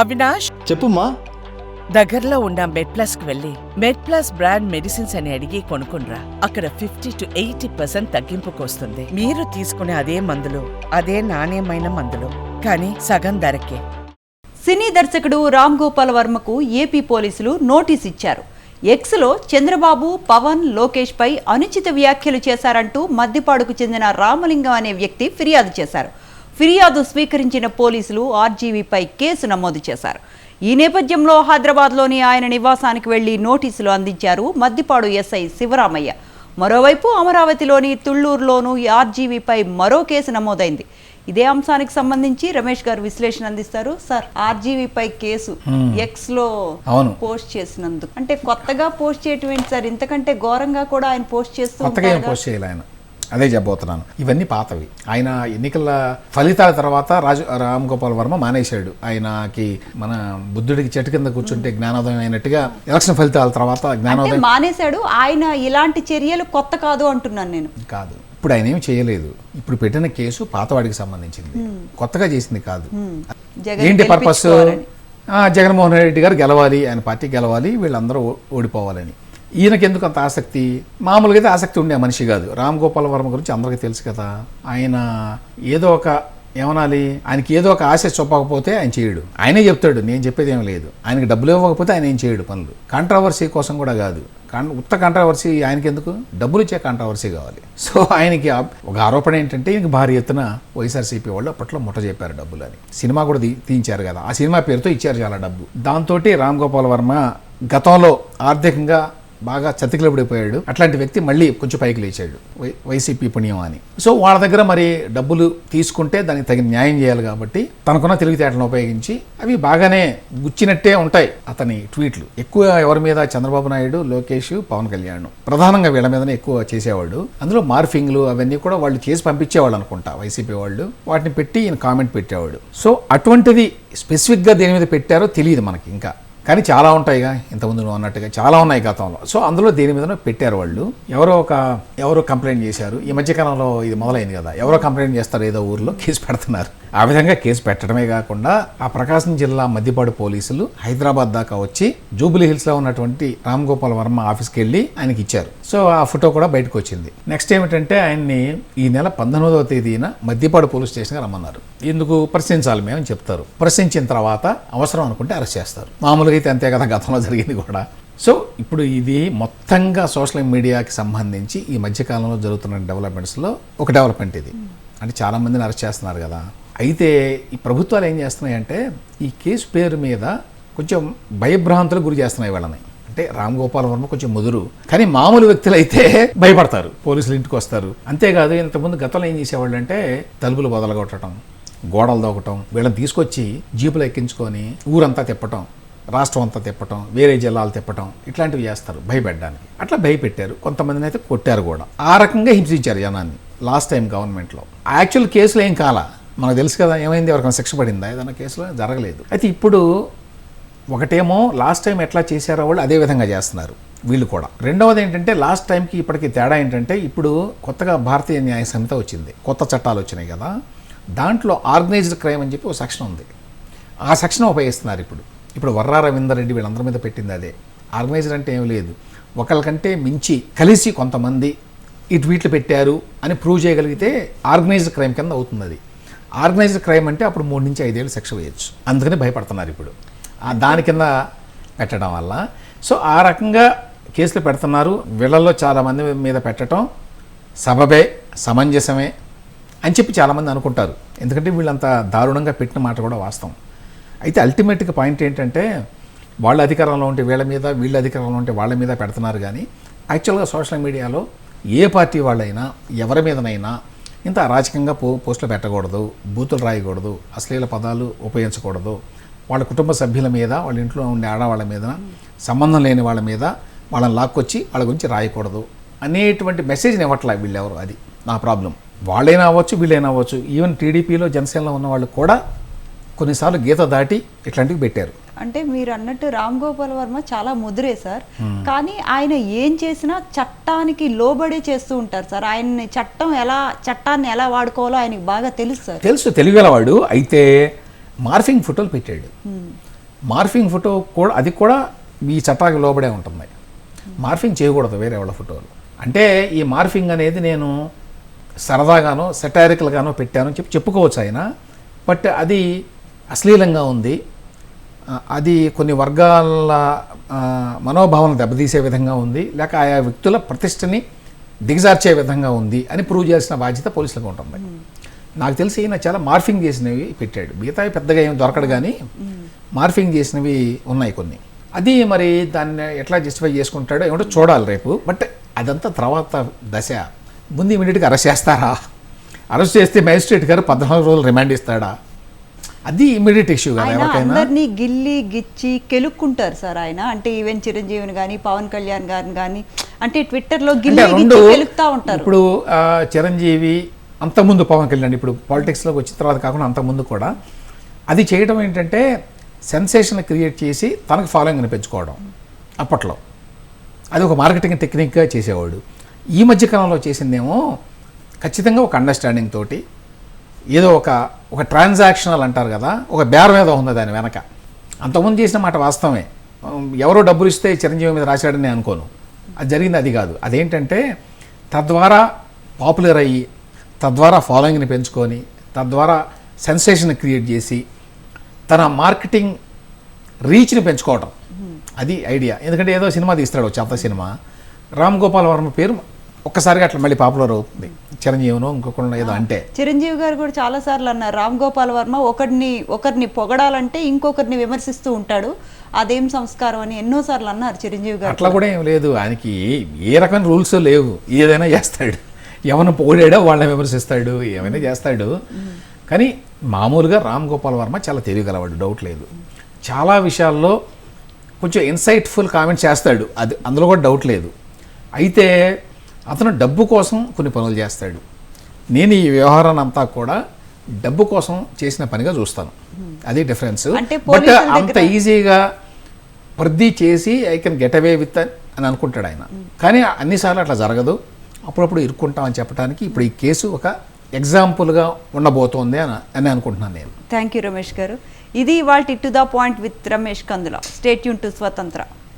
అవినాష్? చెప్పుమా దగ్గరలో ఉన్న మెడ్ ప్లస్కు వెళ్ళి మెడ్ ప్లస్ బ్రాండ్ మెడిసిన్స్ అని అడిగి కొనుక్కునరా అక్కడ ఫిఫ్టీ టు ఎయిటీ పర్సెంట్ తగ్గింపుకు వస్తుంది మీరు తీసుకునే అదే మందులు అదే నాణ్యమైన మందులు. కానీ సగం ధరకే. సినీ దర్శకుడు రామ్ గోపాల్ వర్మకు ఏపీ పోలీసులు నోటీస్ ఇచ్చారు. ఎక్స్లో చంద్రబాబు పవన్ లోకేష్ పై అనుచిత వ్యాఖ్యలు చేశారంటూ మద్దిపాడుకు చెందిన రామలింగం అనే వ్యక్తి ఫిర్యాదు చేశారు. ఫిర్యాదు స్వీకరించిన పోలీసులు ఆర్జీవీపై కేసు నమోదు చేశారు. ఈ నేపథ్యంలో హైదరాబాద్లోని ఆయన నివాసానికి వెళ్ళి నోటీసులు అందించారు మద్దిపాడు ఎస్ఐ శివరామయ్య. మరోవైపు అమరావతిలోని తుళ్ళూరులోనూ ఆర్జీవీపై మరో కేసు నమోదైంది. ఇదే అంశానికి సంబంధించి రమేష్ గారు విశ్లేషణ అందిస్తారు. సార్ ఆర్జీవీపై కేసు ఎక్స్లో. పోస్ట్ చేసినందుకు అంటే కొత్తగా పోస్ట్ చేయటం ఏంటి సార్? ఇంతకంటే ఘోరంగా కూడా ఆయన పోస్ట్ చేస్తూ? పోస్ట్ చేయాలి ఆయన? అదే చెప్పబోతున్నాను. ఇవన్నీ పాతవి. ఆయన ఎన్నికల ఫలితాల తర్వాత రాజు రామ్ గోపాల్ వర్మ మానేశాడు. ఆయనకి మన బుద్ధుడికి చెట్టు కింద కూర్చుంటే జ్ఞానోదయం అయినట్టుగా ఎలక్షన్ ఫలితాల తర్వాత జ్ఞానోదయం మానేశాడు. ఆయన ఇలాంటి చర్యలు కొత్త కాదు అంటున్నాను నేను. కాదు. ఇప్పుడు ఆయన ఏం చేయలేదు. ఇప్పుడు పెట్టిన కేసు పాతవాడికి సంబంధించింది. కొత్తగా చేసింది కాదు. ఏంటి పర్పస్. జగన్మోహన్ రెడ్డి గారు గెలవాలి. ఆయన పార్టీ గెలవాలి. వీళ్ళందరూ ఓడిపోవాలని. ఈయనకి ఎందుకు అంత ఆసక్తి? మామూలుగా అయితే ఆసక్తి ఉండే మనిషి కాదు. రామ్ గోపాల్ వర్మ గురించి అందరికీ తెలుసు కదా. ఆయన ఏదో ఒక ఏమనాలి? ఆయనకి ఏదో ఒక ఆశ చూపకపోతే ఆయన చేయడు. ఆయనే చెప్తాడు నేను చెప్పేది ఏం లేదు. ఆయనకి డబ్బులు ఇవ్వకపోతే ఆయన ఏం చేయడు పనులు. కాంట్రవర్సీ కోసం కూడా కాదు. ఉత్త కాంట్రవర్సీ ఆయనకి ఎందుకు డబ్బులు ఇచ్చే కాంట్రవర్సీ కావాలి. సో ఆయనకి ఒక ఆరోపణ ఏంటంటే ఈయనకి భారీ ఎత్తున వైఎస్ఆర్సీపీ వాళ్ళు అప్పట్లో ముట్ట చెప్పారు డబ్బులు అని సినిమా కూడా తీయించారు కదా. ఆ సినిమా పేరుతో ఇచ్చారు చాలా డబ్బు. దాంతో రామ్ గోపాల్ వర్మ గతంలో ఆర్థికంగా బాగా చతికిలబడిపోయాడు. అట్లాంటి వ్యక్తి మళ్ళీ కొంచెం పైకి లేచాడు. వై వైసీపీ పుణ్యం అని. సో వాళ్ళ దగ్గర మరి డబ్బులు తీసుకుంటే దానికి తగిన న్యాయం చేయాలి కాబట్టి తనకున్న తెలివితేటలను ఉపయోగించి అవి బాగానే గుచ్చినట్టే ఉంటాయి అతని ట్వీట్లు. ఎక్కువ ఎవరి మీద? చంద్రబాబు నాయుడు లోకేష్ పవన్ కళ్యాణ్. ప్రధానంగా వీళ్ళ మీదనే ఎక్కువ చేసేవాడు. అందులో మార్ఫింగ్లు అవన్నీ కూడా వాళ్ళు చేసి పంపించేవాళ్ళు అనుకుంటా వైసీపీ వాళ్ళు. వాటిని పెట్టి ఈయన కామెంట్ పెట్టేవాడు. సో అటువంటిది స్పెసిఫిక్గా దేని మీద పెట్టారో తెలియదు మనకి ఇంకా. కానీ చాలా ఉంటాయిగా ఇంతకుముందు నువ్వు అన్నట్టుగా చాలా ఉన్నాయి గతంలో. సో అందులో దేని మీద పెట్టారు వాళ్ళు. ఎవరో ఒక ఎవరో కంప్లైంట్ చేశారు. ఈ మధ్యకాలంలో ఇది మొదలైంది కదా. ఎవరో కంప్లైంట్ చేస్తారు ఏదో ఊర్లో కేసు పెడుతున్నారు. ఆ విధంగా కేసు పెట్టడమే కాకుండా ఆ ప్రకాశం జిల్లా మద్దిపాడు పోలీసులు హైదరాబాద్ దాకా వచ్చి జూబిలీ హిల్స్లో ఉన్నటువంటి రామ్ గోపాల్ వర్మ ఆఫీస్కి వెళ్ళి ఆయనకి ఇచ్చారు. సో ఆ ఫోటో కూడా బయటకు వచ్చింది. నెక్స్ట్ ఏమిటంటే ఆయన్ని ఈ నెల పంతొమ్మిదవ తేదీన మద్దిపాడు పోలీస్ స్టేషన్కి రమ్మన్నారు. ఎందుకు? ప్రశ్నించాలి మేము అని చెప్తారు. ప్రశ్నించిన తర్వాత అవసరం అనుకుంటే అరెస్ట్ చేస్తారు. మామూలుగా అయితే అంతే కదా గతంలో జరిగింది కూడా. సో ఇప్పుడు ఇది మొత్తంగా సోషల్ మీడియాకి సంబంధించి ఈ మధ్యకాలంలో జరుగుతున్న డెవలప్మెంట్స్లో ఒక డెవలప్మెంట్ ఇది. అంటే చాలామందిని అరెస్ట్ చేస్తున్నారు కదా. అయితే ఈ ప్రభుత్వాలు ఏం చేస్తున్నాయంటే ఈ కేసు పేరు మీద కొంచెం భయభ్రాంతులకు గురి చేస్తున్నాయి వాళ్ళని. అంటే రామ్ గోపాల్ వర్మ కొంచెం ముదురు. కానీ మామూలు వ్యక్తులు అయితే భయపడతారు. పోలీసులు ఇంటికి వస్తారు. అంతేకాదు ఇంతకుముందు గతంలో ఏం చేసేవాళ్ళు అంటే తలుపులు బదలగొట్టడం గోడలు దోకటం వీళ్ళని తీసుకొచ్చి జీపులు ఎక్కించుకొని ఊరంతా తిప్పటం రాష్ట్రం అంతా తిప్పటం వేరే జిల్లాలు తిప్పటం ఇట్లాంటివి చేస్తారు భయపెట్టడానికి. అట్లా భయపెట్టారు. కొంతమందిని అయితే కొట్టారు కూడా. ఆ రకంగా హింసించారు జనాన్ని లాస్ట్ టైం గవర్నమెంట్లో. యాక్చువల్ కేసులు ఏం కాలా? మనకు తెలుసు కదా ఏమైంది? ఎవరికైనా శిక్ష పడిందా? ఏదైనా కేసులో జరగలేదు. అయితే ఇప్పుడు ఒకటేమో లాస్ట్ టైం ఎట్లా చేశారో వాళ్ళు అదే విధంగా చేస్తున్నారు వీళ్ళు కూడా. రెండవది ఏంటంటే లాస్ట్ టైంకి ఇప్పటికి తేడా ఏంటంటే ఇప్పుడు కొత్తగా భారతీయ న్యాయ సంహిత వచ్చింది. కొత్త చట్టాలు వచ్చినాయి కదా దాంట్లో ఆర్గనైజ్డ్ క్రైమ్ అని చెప్పి ఒక సెక్షన్ ఉంది. ఆ సెక్షన్ ఉపయోగిస్తున్నారు ఇప్పుడు. ఇప్పుడు వర్రా రవీందర్ రెడ్డి వీళ్ళందరి మీద పెట్టింది అదే. ఆర్గనైజ్డ్ అంటే ఏం లేదు. ఒకరికంటే మించి కలిసి కొంతమంది ఈ ట్వీట్లు పెట్టారు అని ప్రూవ్ చేయగలిగితే ఆర్గనైజ్డ్ క్రైమ్ కింద అవుతుంది అది. ఆర్గనైజ్డ్ క్రైమ్ అంటే అప్పుడు మూడు నుంచి ఐదేళ్ళు శిక్ష వేయచ్చు. అందుకని భయపడుతున్నారు ఇప్పుడు. దాని కింద పెట్టడం వల్ల. సో ఆ రకంగా కేసులు పెడుతున్నారు. వీళ్ళల్లో చాలామంది మీద పెట్టడం సబబే సమంజసమే అని చెప్పి చాలామంది అనుకుంటారు. ఎందుకంటే వీళ్ళంత దారుణంగా పెట్టిన మాట కూడా వాస్తవం. అయితే అల్టిమేట్గా పాయింట్ ఏంటంటే వాళ్ళ అధికారంలో ఉంటే వీళ్ళ మీద వీళ్ళ అధికారంలో ఉంటే వాళ్ళ మీద పెడుతున్నారు కానీ యాక్చువల్గా సోషల్ మీడియాలో ఏ పార్టీ వాళ్ళైనా ఎవరి మీదనైనా ఇంత అరాచకంగా పో పోస్టులు పెట్టకూడదు బూతులు రాయకూడదు అశ్లీల పదాలు ఉపయోగించకూడదు. వాళ్ళ కుటుంబ సభ్యుల మీద వాళ్ళ ఇంట్లో ఉండే ఆడవాళ్ళ మీద సంబంధం లేని వాళ్ళ మీద వాళ్ళని లాక్కొచ్చి వాళ్ళ గురించి రాయకూడదు. అనేటువంటి మెసేజ్ని ఇవ్వట్లే వీళ్ళెవరు అది నా ప్రాబ్లం. వాళ్ళైనా అవ్వచ్చు వీళ్ళైనా అవ్వచ్చు. ఈవెన్ టీడీపీలో జనసేనలో ఉన్న వాళ్ళు కూడా కొన్నిసార్లు గీత దాటి ఇట్లాంటివి పెట్టారు. అంటే మీరు అన్నట్టు రామ్ గోపాల్ వర్మ చాలా ముదురే సార్. కానీ ఆయన ఏం చేసినా చట్టానికి లోబడే చేస్తూ ఉంటారు సార్. ఆయన్ని చట్టం ఎలా చట్టాన్ని ఎలా వాడుకోవాలో ఆయనకి బాగా తెలుసు సార్. తెలుసు తెలివిగలవాడు అయితే మార్ఫింగ్ ఫోటోలు పెట్టాడు. మార్ఫింగ్ ఫోటో కూడా అది కూడా ఈ చట్టానికి లోబడే ఉంటుంది మార్ఫింగ్ చేయకూడదు వేరే వాళ్ళ ఫోటోలు. అంటే ఈ మార్ఫింగ్ అనేది నేను సరదాగానో సెటారికల్గానో పెట్టాను చెప్పి చెప్పుకోవచ్చు ఆయన. బట్ అది అశ్లీలంగా ఉంది. అది కొన్ని వర్గాల ఆ, మనోభావాలను దెబ్బతీసే విధంగా ఉంది. లేక ఆయా వ్యక్తుల ప్రతిష్టని దిగజార్చే విధంగా ఉంది అని ప్రూవ్ చేయాల్సిన బాధ్యత పోలీసులకు ఉంటుంది. నాకు తెలిసి ఈయన చాలా మార్ఫింగ్ చేసినవి పెట్టాడు. మిగతావి పెద్దగా ఏం దొరకడు కానీ మార్ఫింగ్ చేసినవి ఉన్నాయి కొన్ని. అది మరి దాన్ని ఎట్లా జస్టిఫై చేసుకుంటాడో ఏమిటో చూడాలి రేపు. బట్ అదంతా తర్వాత దశ. ముందు ఇమీడియట్గా అరెస్ట్ చేస్తారా? అరెస్ట్ చేస్తే మేజిస్ట్రేట్ గారు పద్నాలుగు రోజులు రిమాండ్ ఇస్తాడా? అది ఇమీడియట్ ఇష్యూ అందరినీ గిల్లి గిచ్చి కెలుక్కుంటారు సార్ ఆయన. అంటే ఈవెన్ చిరంజీవిని కానీ పవన్ కళ్యాణ్ గారిని కానీ అంటే ట్విట్టర్లో గిల్లి రెండు గిచ్చి కెలుకుతా ఉంటారు. ఇప్పుడు చిరంజీవి అంతకుముందు పవన్ కళ్యాణ్ ఇప్పుడు పాలిటిక్స్లోకి వచ్చిన తర్వాత కాకుండా అంతకుముందు కూడా అది చేయడం ఏంటంటే సెన్సేషన్ క్రియేట్ చేసి తనకు ఫాలోయింగ్ని పెంచుకోవడం అప్పట్లో. అది ఒక మార్కెటింగ్ టెక్నిక్గా చేసేవాడు. ఈ మధ్య కాలంలో చేసిందేమో ఖచ్చితంగా ఒక అండర్స్టాండింగ్ తోటి ఏదో ఒక ఒక ట్రాన్సాక్షనల్ అంటారు కదా ఒక బేరం ఏదో ఉంది దాని వెనక. అంతకుముందు చేసిన మాట వాస్తవమే. ఎవరో డబ్బులు ఇస్తే చిరంజీవి మీద రాశాడని నేను అనుకోను. అది జరిగింది అది కాదు. అదేంటంటే తద్వారా పాపులర్ అయ్యి తద్వారా ఫాలోయింగ్ని పెంచుకొని తద్వారా సెన్సేషన్ క్రియేట్ చేసి తన మార్కెటింగ్ రీచ్ని పెంచుకోవటం. అది ఐడియా ఎందుకంటే ఏదో సినిమా తీస్తాడు చెత్త సినిమా. రామ్ గోపాల్ వర్మ పేరు ఒక్కసారిగా అట్లా మళ్ళీ పాపులర్ అవుతుంది. చిరంజీవినో ఇంకొకళ్ళు ఏదో అంటే. చిరంజీవి గారు కూడా చాలా సార్లు అన్నారు రామ్ గోపాల్ వర్మ ఒకరిని ఒకరిని పొగడాలంటే ఇంకొకరిని విమర్శిస్తూ ఉంటాడు. అదేం సంస్కారం అని ఎన్నోసార్లు అన్నారు చిరంజీవి గారు అట్లా కూడా. ఏం లేదు. ఆయనకి ఏ రకమైన రూల్స్ లేవు. ఏదైనా చేస్తాడు. ఎవరిని పొగిడాడో వాళ్ళని విమర్శిస్తాడు ఏమైనా చేస్తాడు. కానీ మామూలుగా రామ్ గోపాల్ వర్మ చాలా తెలియగలవాడు డౌట్ లేదు. చాలా విషయాల్లో కొంచెం ఇన్సైట్ఫుల్ కామెంట్స్ చేస్తాడు. అది అందులో కూడా డౌట్ లేదు. అయితే అతను డబ్బు కోసం కొన్ని పనులు చేస్తాడు. నేను ఈ వ్యవహారాన్ని అంతా కూడా డబ్బు కోసం చేసిన పనిగా చూస్తాను. అది డిఫరెన్స్. అంటే బట్ అంత ఈజీగా ప్రతి చేసి I can get away with అని అనుకుంటాడు ఆయన. కానీ అన్నిసార్లు అట్లా జరగదు. అప్పుడప్పుడు ఇరుక్కుంటామని చెప్పడానికి ఇప్పుడు ఈ కేసు ఒక ఎగ్జాంపుల్గా ఉండబోతోంది అని అని అనుకుంటున్నాను నేను. థ్యాంక్ యూ రమేష్ గారు. ఇది ఇవాళ to the point with Ramesh Kandula. Stay Yoon to స్వతంత్ర.